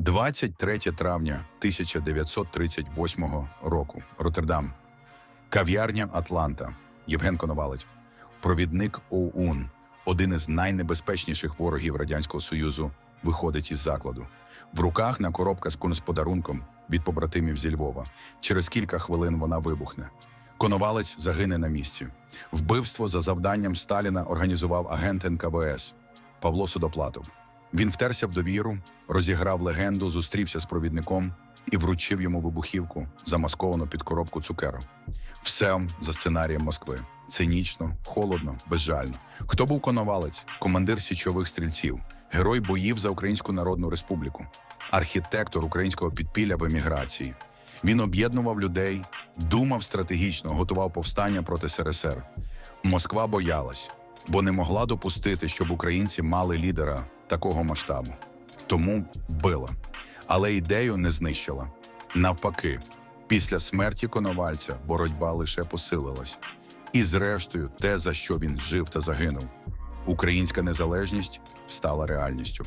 23 травня 1938 року. Роттердам. Кав'ярня Атланта. Євген Коновалець. Провідник ОУН, один із найнебезпечніших ворогів Радянського Союзу, виходить із закладу. В руках на коробка з подарунком від побратимів зі Львова. Через кілька хвилин вона вибухне. Коновалець загине на місці. Вбивство за завданням Сталіна організував агент НКВС Павло Судоплатов. Він втерся в довіру, розіграв легенду, зустрівся з провідником і вручив йому вибухівку, замасковану під коробку цукеру. Все за сценарієм Москви. Цинічно, холодно, безжально. Хто був коновалець, командир січових стрільців, герой боїв за Українську Народну Республіку, архітектор українського підпілля в еміграції. Він об'єднував людей, думав стратегічно, готував повстання проти СРСР. Москва боялась, бо не могла допустити, щоб українці мали лідера такого масштабу. Тому вбила. Але ідею не знищила. Навпаки, після смерті Коновальця боротьба лише посилилась. І зрештою, те, за що він жив та загинув, українська незалежність стала реальністю.